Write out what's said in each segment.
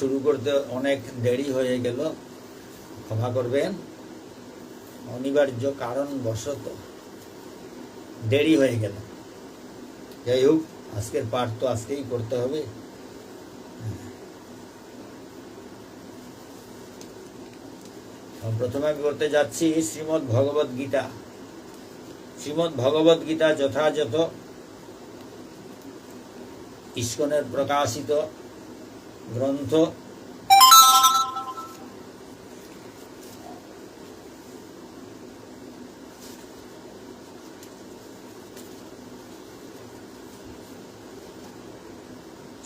শুরু করতে অনেক দেরি হয়ে গেল। ক্ষমা করবেন। অনিবার্য কারণ বশত দেরি হয়ে গেল। যাই হোক, আজকের পাঠ তো আজকেই করতে হবে। প্রথমে আমি বলতে যাচ্ছি শ্রীমৎ ভগবত গীতা। শ্রীমৎ ভগবত গীতা যথাযথ, ইস্কনের প্রকাশিত গ্রন্থ।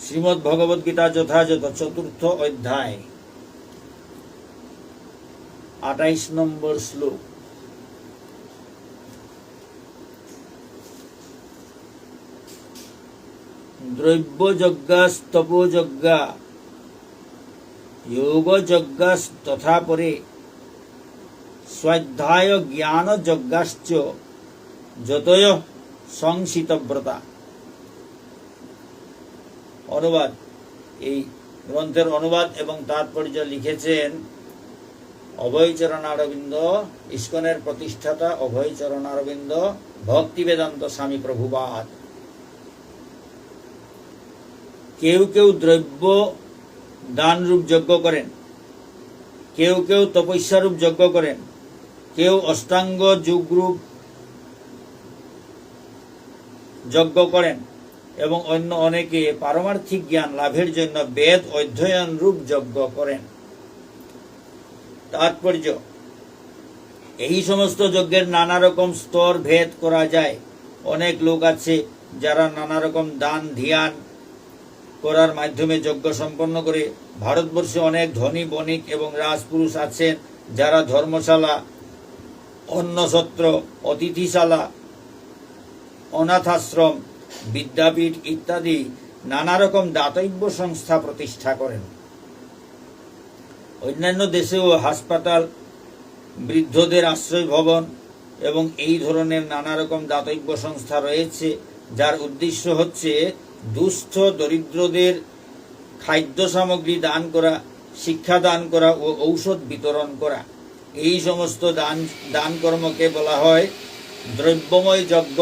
শ্রীমৎ ভগবত গীতা যথাযথ চতুর্থ অধ্যায় আঠাইশ নম্বর শ্লোক। দ্রব্যযজ্ঞাস্তপোযজ্ঞা যোগযজ্ঞাস তথা পরে স্বাধ্যায় জ্ঞান যজ্ঞাশ্চ যতয় সংসিতব্রতা অনুবাদ এই গ্রন্থের অনুবাদ এবং তাৎপর্য লিখেছেন অভয়চরণ অরবিন্দ ইস্কনের প্রতিষ্ঠাতা অভয়চরণ অরবিন্দ ভক্তি বেদান্ত স্বামী প্রভুবাদ কেউ কেউ দ্রব্য দানরূপ যজ্ঞ করেন। কেউ কেউ তপস্যারূপ যজ্ঞ করেন। কেউ অষ্টাঙ্গ যুগরূপ যজ্ঞ করেন এবং অন্য অনেকে পারমার্থিক জ্ঞান লাভের জন্য বেদ অধ্যয়ন রূপ যজ্ঞ করেন। তাৎপর্য, এই সমস্ত যজ্ঞের নানা রকম স্তর ভেদ করা যায়। অনেক লোক আছে যারা নানা রকম দান, ধ্যান করার মাধ্যমে যজ্ঞ সম্পন্ন করে ভারতবর্ষে অনেক ধনী, বণিক এবং রাজপুরুষ আছেন যারা ধর্মশালা অন্নসত্র অতিথিশালা, অনাথাশ্রম, বিদ্যাপীঠ ইত্যাদি নানা রকম দাতব্য সংস্থা প্রতিষ্ঠা করেন। অন্যান্য দেশেও হাসপাতাল, বৃদ্ধদের আশ্রয় ভবন এবং এই ধরনের নানা রকম দাতব্য সংস্থা রয়েছে, যার উদ্দেশ্য হচ্ছে দুস্থ দরিদ্রদের খাদ্য সামগ্রী দান করা, শিক্ষা দান করা ও ঔষধ বিতরণ করা। এই সমস্ত দান দান কর্মকে বলা হয় দ্রব্যময় যজ্ঞ।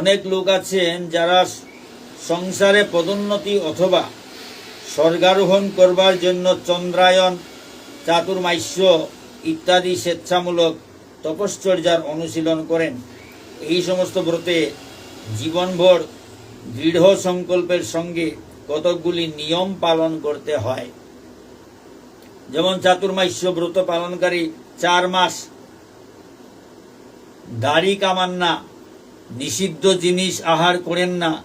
অনেক লোক আছেন যারা সংসারে পদোন্নতি অথবা স্বর্গারোহণ করবার জন্য চন্দ্রায়ন চাতুর্মাস্য ইত্যাদি স্বেচ্ছামূলক তপশ্চর্যার অনুশীলন করেন। এই সমস্ত ব্রতে জীবনভর দৃঢ় সংকল্পের সঙ্গে কতকগুলি নিয়ম পালন করতে হয়। যেমন চাতুর্মাস্য ব্রত পালনকারী চার মাস দাড়ি কামান না, নিষিদ্ধ জিনিস আহার করেন না,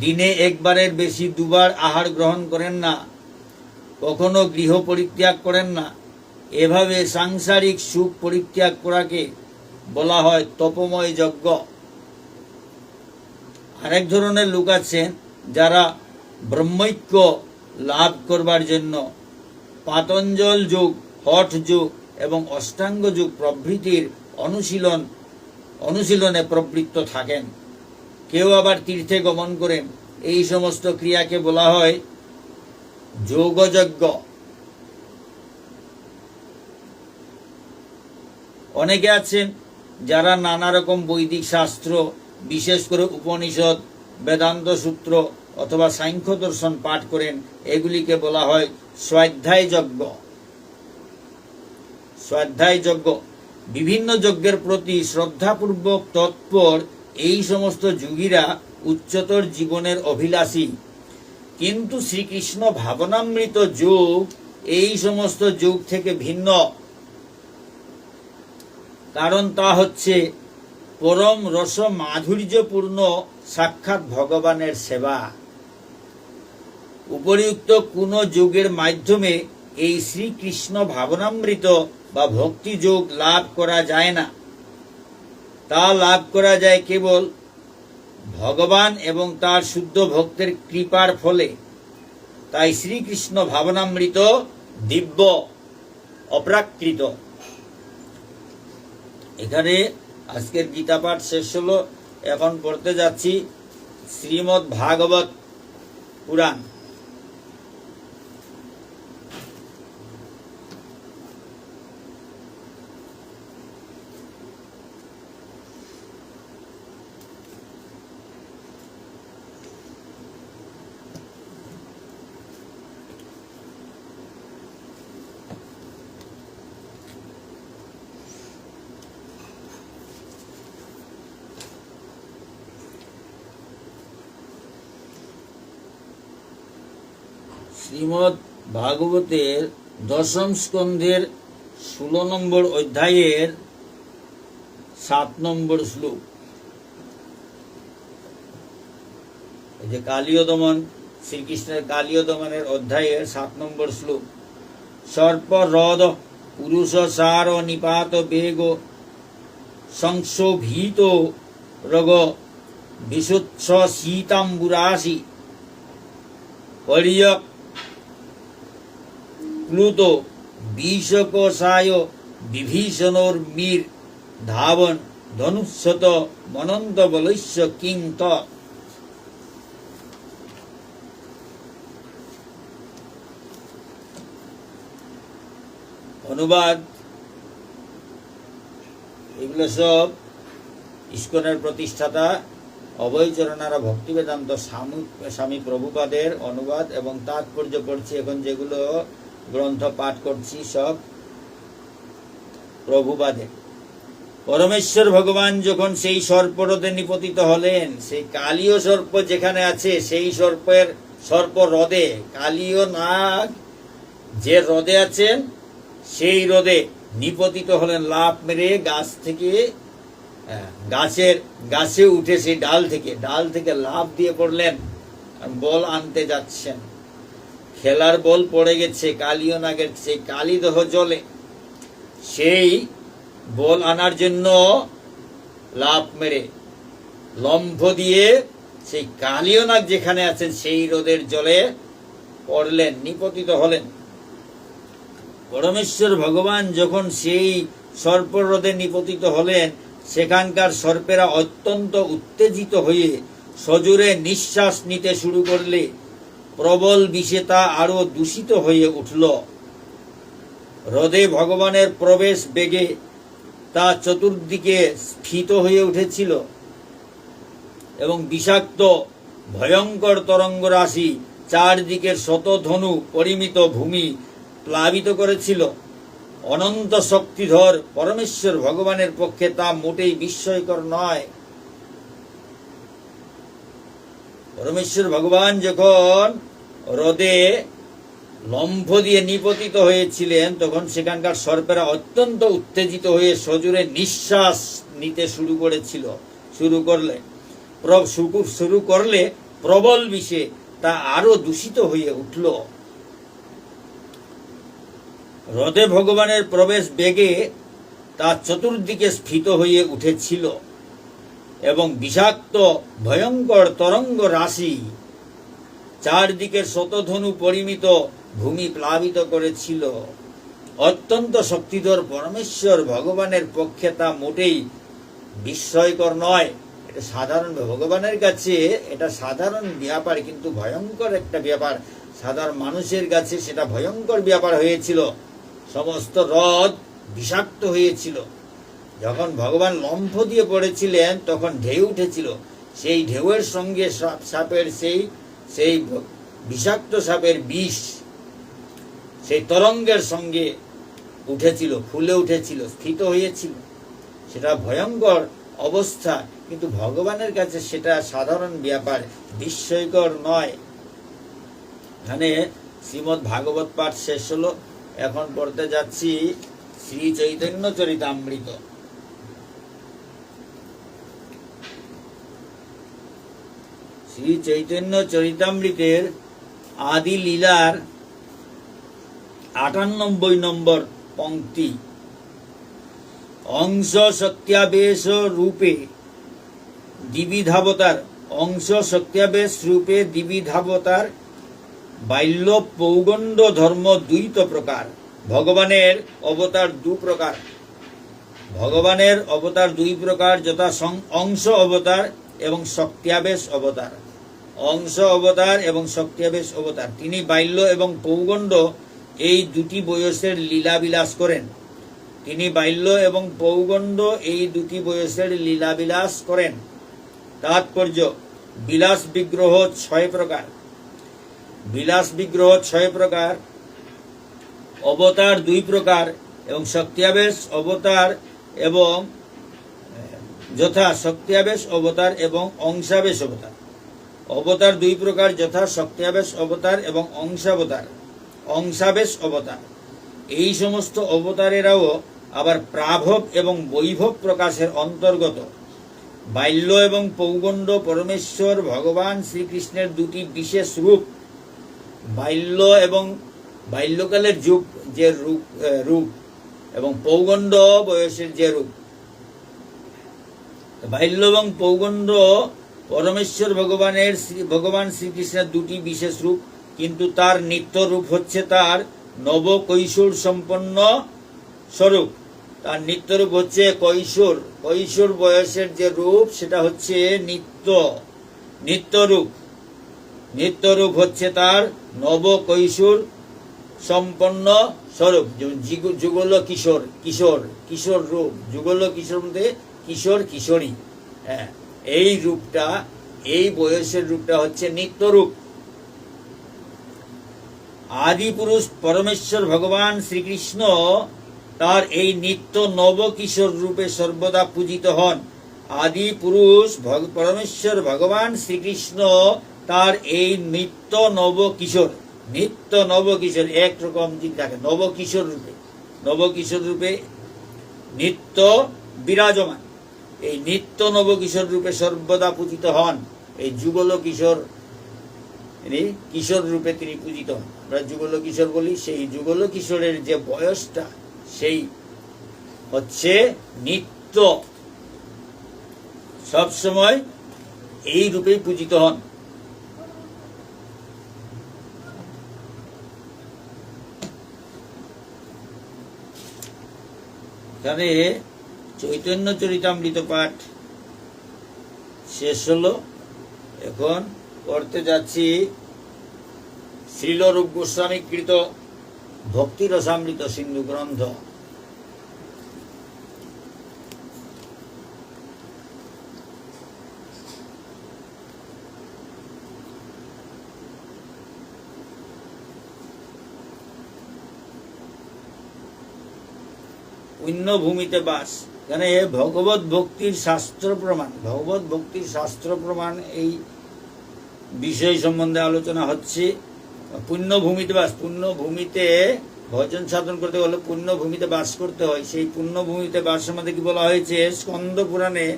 দিনে একবারের বেশি দুবার আহার গ্রহণ করেন না, কখনো গৃহ পরিত্যাগ করেন না। এভাবে সাংসারিক সুখ পরিত্যাগ করাকে বলা হয় তপময় যজ্ঞ আরেক ধরনের লোক আছেন যারা ব্রহ্মৈক্য লাভ করবার জন্য পাতঞ্জল যুগ, হঠ যুগ এবং অষ্টাঙ্গ যুগ প্রভৃতির অনুশীলন, অনুশীলনে প্রবৃত্ত থাকেন। কেউ আবার তীর্থে গমন করেন। এই সমস্ত ক্রিয়াকে বলা হয় যোগযজ্ঞ। অনেকে আছেন যারা নানা রকম বৈদিক শাস্ত্র বিশেষ করে উপনিষদ, বেদান্ত সূত্র অথবা সাংখ্য দর্শন পাঠ করেন, এগুলিকে বলা হয় স্বাধ্যায় যজ্ঞ স্বাধ্যায় যজ্ঞ বিভিন্ন যজ্ঞের প্রতি শ্রদ্ধাপূর্বক তৎপর এই সমস্ত যুগীরা উচ্চতর জীবনের অভিলাষী। কিন্তু শ্রীকৃষ্ণ ভাবনামৃত যুগ এই সমস্ত যুগ থেকে ভিন্ন। কারণ তা হচ্ছে পরম রস মাধুর্যপূর্ণ সাক্ষাৎ ভগবানের সেবা। উপরিউক্ত কোন যুগের মাধ্যমে এই শ্রীকৃষ্ণ ভাবনামৃত বা ভক্তি যোগ লাভ করা যায় না। তা লাভ করা যায় কেবল ভগবান এবং তার শুদ্ধ ভক্তের কৃপার ফলে। তাই শ্রীকৃষ্ণ ভাবনামৃত দিব্য, অপ্রাকৃত। এখানে আজকের গীতা পাঠ শেষ হলো। এখন পড়তে যাচ্ছি শ্রীমদ্ ভাগবত পুরাণ। শ্রীমৎ ভাগবতের দশম স্কন্ধের ষোলো নম্বর অধ্যায়ের সাত নম্বর শ্লোক। যে কালীয় দমন শ্রীকৃষ্ণের কালীয় দমনের অধ্যায়ের সাত নম্বর শ্লোক। সর্প হ্রদ পুরুষ সার নিপাত বেগ সংশোভিত রগ বিশুৎস শীতাম্বুরাশি। পরিয়ক প্লুত বিষকোষায় বিভীষণোর মীর। ধাবন ধনুষত মনন্ত বলৈশ্য কিং অনুবাদ। এগুলো সব ইস্কনের প্রতিষ্ঠাতা অভয়চরণারা ভক্তিবেদান্ত স্বামী স্বামী প্রভুপাদের অনুবাদ এবং তাৎপর্য পড়ছি এখন যেগুলো গ্রন্থ পাঠ করছি সব প্রভুপাদের পরমেশ্বর ভগবান যখন সেই সর্পরদে নিপতিত হলেন সেই কালীয় সর্প যেখানে আছে সেই সর্পের সর্প হ্রদে কালীয় নাগ যে হ্রদে আছেন সেই হ্রদে নিপতিত হলেন লাভ মেরে গাছ থেকে হ্যাঁ, গাছের গাছে উঠে সেই ডাল থেকে ডাল থেকে লাভ দিয়ে পড়লেন বল আনতে যাচ্ছেন। খেলার বল পড়ে গেছে কালীয় নাগের সেই কালীদহ জলে। সেই বল আনার জন্য লাভ মেরে লম্ফ দিয়ে সেই কালীয় নাগ যেখানে আছেন, সেই রোদের জলে পড়লেন, নিপতিত হলেন। পরমেশ্বর ভগবান যখন সেই সর্পরোধে নিপতিত হলেন, সেখানকার সর্পেরা অত্যন্ত উত্তেজিত হয়ে সজোরে নিঃশ্বাস নিতে শুরু করলে প্রবল বিষে তা আরও দূষিত হয়ে উঠল। হ্রদে ভগবানের প্রবেশ বেগে তা চতুর্দিকে স্ফীত হয়ে উঠেছিল এবং বিষাক্ত, ভয়ঙ্কর তরঙ্গ রাশি চারদিকের শতধনু পরিমিত ভূমি প্লাবিত করেছিল। অনন্ত শক্তিধর পরমেশ্বর ভগবানের পক্ষে তা মোটেই বিস্ময়কর নয়। পরমেশ্বর ভগবান যখন হ্রদে লম্ফ দিয়ে নিপতিত হয়েছিলেন, তখন সেখানকার সর্পেরা অত্যন্ত উত্তেজিত হয়ে সজুরে নিঃশ্বাস নিতে শুরু করেছিল। শুরু করলে শুরু করলে প্রবল বিষে তা আরও দূষিত হয়ে উঠল। হ্রদে ভগবানের প্রবেশ বেগে তা চতুর্দিকে স্ফীত হয়ে উঠেছিল এবং বিষাক্ত, ভয়ঙ্কর তরঙ্গ রাশি চারদিকের শতধনু পরিমিত ভূমি প্লাবিত করেছিল। অত্যন্ত শক্তিধর পরমেশ্বর ভগবানের পক্ষে তা মোটেই বিস্ময়কর নয়। এটা সাধারণ ভগবানের কাছে, এটা সাধারণ ব্যাপার, কিন্তু ভয়ঙ্কর একটা ব্যাপার। সাধারণ মানুষের কাছে সেটা ভয়ঙ্কর ব্যাপার হয়েছিল। সমস্ত হ্রদ বিষাক্ত হয়েছিল। যখন ভগবান লম্ফ দিয়ে পড়েছিলেন, তখন ঢেউ উঠেছিল। সেই ঢেউয়ের সঙ্গে সাপ- সাপের সেই সেই বিষাক্ত সাপের বিষ সেই তরঙ্গের সঙ্গে উঠেছিল, ফুলে উঠেছিল, স্থিত হয়েছিল। সেটা ভয়ঙ্কর অবস্থা, কিন্তু ভগবানের কাছে সেটা সাধারণ ব্যাপার, বিস্ময়কর নয়। এখানে শ্রীমৎ ভাগবত পাঠ শেষ হলো। এখন পড়তে যাচ্ছি শ্রী চৈতন্য চরিতামৃত। শ্রী চৈতন্য চরিতামৃতের আদি লীলার আটানব্বই নম্বর পংক্তি অংশ সত্যাবেশ রূপে দ্বিবিধাবতার, অংশ সত্যাবেশ রূপে দ্বিবিধাবতার বাল্য পৌগণ্ড ধর্ম দ্বৈত প্রকার। ভগবানের অবতার দু প্রকার। ভগবানের অবতার দুই প্রকার, যথা অংশ অবতার এবং শক্তিয়াবেশ অবতার। অংশ অবতার এবং শক্তিয়াবেশ অবতার। তিনি বাল্য এবং পৌগণ্ড এই দুটি বয়সের লীলাবিলাস করেন। তিনি বাল্য এবং পৌগণ্ড এই দুটি বয়সের লীলাবিলাস করেন। তাৎপর্য, বিলাস বিগ্রহ ছয় প্রকার। বিলাস বিগ্রহ ছয় প্রকার, অবতার দুই প্রকার এবং শক্তিয়াবেশ অবতার এবং যথা শক্তিয়াবেশ অবতার এবং অংশাবেশ অবতার। অবতার দুই প্রকার, যথা শক্তিয়াবেশ অবতার এবং অংশাবতার। অংশাবেশ অবতার। এই সমস্ত অবতারেরাও আবার প্রাভব এবং বৈভব প্রকাশের অন্তর্গত। বাল্য এবং পৌগণ্ড পরমেশ্বর ভগবান শ্রীকৃষ্ণের দুটি বিশেষ রূপ। বাল্য এবং বাল্যকালের যুগ যে রূপ রূপ এবং পৌগণ্ড বয়সের যে রূপ। বাল্য এবং পৌগণ্ড পরমেশ্বর ভগবানের ভগবান শ্রীকৃষ্ণের দুটি বিশেষ রূপ, কিন্তু তার নিত্য রূপ হচ্ছে তার নব কৈশোর সম্পন্ন স্বরূপ। তার নিত্য রূপ হচ্ছে কৈশোর। কৈশোর বয়সের যে রূপ, সেটা হচ্ছে নিত্য নিত্য রূপ। নিত্য রূপ হচ্ছে তার নব কৈশোর সম্পন্ন স্বরূপ। যুগল কিশোর কিশোর কিশোর রূপ। যুগল কিশোর মধ্যে কিশোর, কিশোরী। হ্যাঁ। এই রূপটা, এই বয়সের রূপটা হচ্ছে নিত্য রূপ। আদি পুরুষ পরমেশ্বর ভগবান শ্রীকৃষ্ণ তার এই নিত্য নব কিশোর রূপে সর্বদা পূজিত হন। আদি পুরুষ পরমেশ্বর ভগবান শ্রীকৃষ্ণ তার এই নিত্য নব কিশোর নিত্য নব কিশোর একরকম দিক থাকে নব কিশোর রূপে নব কিশোর রূপে নিত্য বিরাজমান। এই নিত্য নব কিশোর রূপে সর্বদা পূজিত হন। এই যুগল কিশোর কিশোর রূপে তিনি পূজিত হন। আমরা যুগল কিশোর বলি, সেই যুগল কিশোরের যে বয়সটা, সেই হচ্ছে নিত্য। সব সময় এই রূপেই পূজিত হন। এখানে চৈতন্য চরিতামৃত পাঠ শেষ হলো। এখন করতে যাচ্ছি শ্রীলরূপ গোস্বামী কৃত ভক্তিরসামৃত সিন্ধু গ্রন্থ। পুণ্যভূমিতে বাস। এখানে ভগবত ভক্তির শাস্ত্র প্রমাণ। ভগবত ভক্তির শাস্ত্র প্রমাণ এই বিষয় সম্বন্ধে আলোচনা হচ্ছে। পুণ্যভূমিতে বাস। পুণ্যভূমিতে ভজন সাধন করতে হলে পুণ্যভূমিতে বাস করতে হয়। সেই পুণ্যভূমিতে বাস সম্বন্ধে কি বলা হয়েছে? স্কন্দ পুরাণে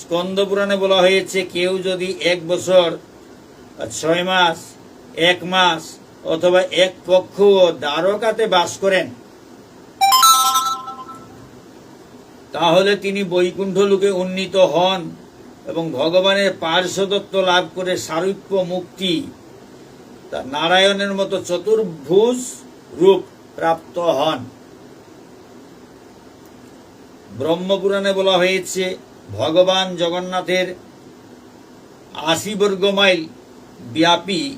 স্কন্দ পুরাণে বলা হয়েছে, কেউ যদি এক বছর, ছয় মাস, এক মাস অথবা এক পক্ষ দ্বারকাতে বাস করেন তাহলে তিনি বৈকুণ্ঠ লোকে উন্নীত হন এবং ভগবানের পার্শ্বদত্ত লাভ করে সারূপ্য মুক্তি, তা নারায়ণের মতো চতুর্ভুজ রূপ প্রাপ্ত হন। ব্রহ্মপুরাণে বলা হয়েছে, ভগবান জগন্নাথের আশি বর্গ মাইল ব্যাপী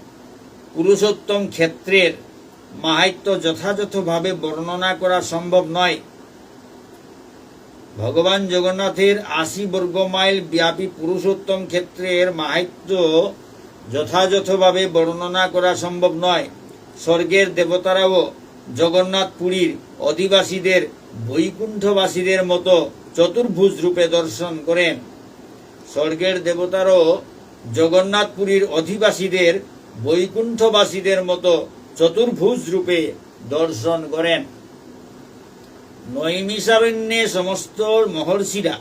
পুরুষোত্তম ক্ষেত্রের মাহাত্য যথাযথভাবে বর্ণনা করা সম্ভব নয়। ভগবান জগন্নাথের আশি বর্গ মাইল ব্যাপী পুরুষোত্তম ক্ষেত্রের মাহাত্য যথাযথভাবে বর্ণনা করা সম্ভব নয়। স্বর্গের দেবতারাও জগন্নাথ পুরীর অধিবাসীদের, বৈকুণ্ঠবাসীদের মতো চতুর্ভুজ রূপে দর্শন করেন। স্বর্গের দেবতারও জগন্নাথপুরীর অধিবাসীদের, বৈকুণ্ঠবাসীদের মতো চতুর্ভুজ রূপে দর্শন করেন। নৈমিষারণ্যে সমস্ত মহর্ষিরা,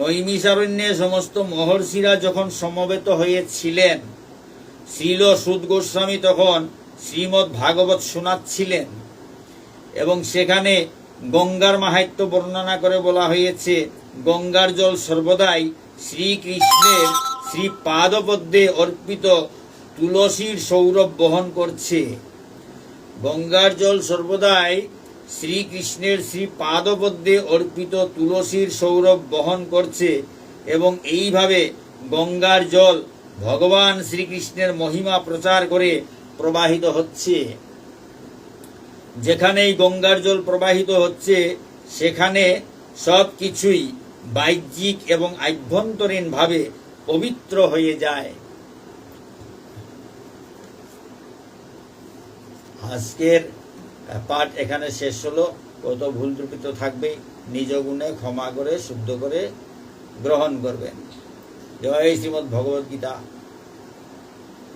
নৈমিষারণ্যে সমস্ত মহর্ষিরা যখন সমবেত হয়েছিলেন, শ্রীল সুদ গোস্বামী তখন শ্রীমৎ ভাগবত শোনাচ্ছিলেন এবং সেখানে গঙ্গার মাহাত্য বর্ণনা করে বলা হয়েছে, গঙ্গার জল সর্বদাই শ্রীকৃষ্ণের শ্রী পাদপদ্মে অর্পিত তুলসীর সৌরভ বহন করছে। গঙ্গার জল সর্বদাই শ্রীকৃষ্ণের শ্রী পাদপদ্মে অর্পিত তুলসীর সৌরভ বহন করছে এবং এইভাবে গঙ্গার জল ভগবান শ্রীকৃষ্ণের মহিমা প্রচার করে প্রবাহিত হচ্ছে। যেখানেই গঙ্গার জল প্রবাহিত হচ্ছে, সেখানে সব কিছুই বাহ্যিক এবং আভ্যন্তরীণ ভাবে পবিত্র হয়ে যায়। আজকের পাঠ এখানে শেষ হলো। কত ভুল ত্রুটি তো থাকবেই। নিজ গুণে ক্ষমা করে, শুদ্ধ করে গ্রহণ করবেন। জয় শ্রীমদ ভগবত গীতা।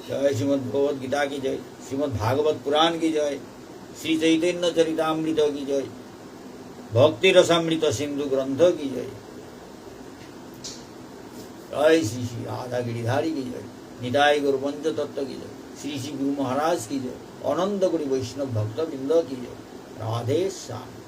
জয় শ্রীমদ ভগবত গীতা কি জয়? শ্রীমদ ভাগবত পুরাণ কি জয়? শ্রী চৈতন্য চরিতামৃত কি জয়? ভক্তি রসামৃত সিন্ধু গ্রন্থ কি জয়? জয় শ্রী শ্রী রাধা গিরিধারী কি জয়? নিতাই গুরু পঞ্চতত্ত্ব কি জয়? শ্রী শ্রী গুরু মহারাজ কি জয়? অনন্ত করি বৈষ্ণব ভক্তবৃন্দ কি? রাধে শ্যাম।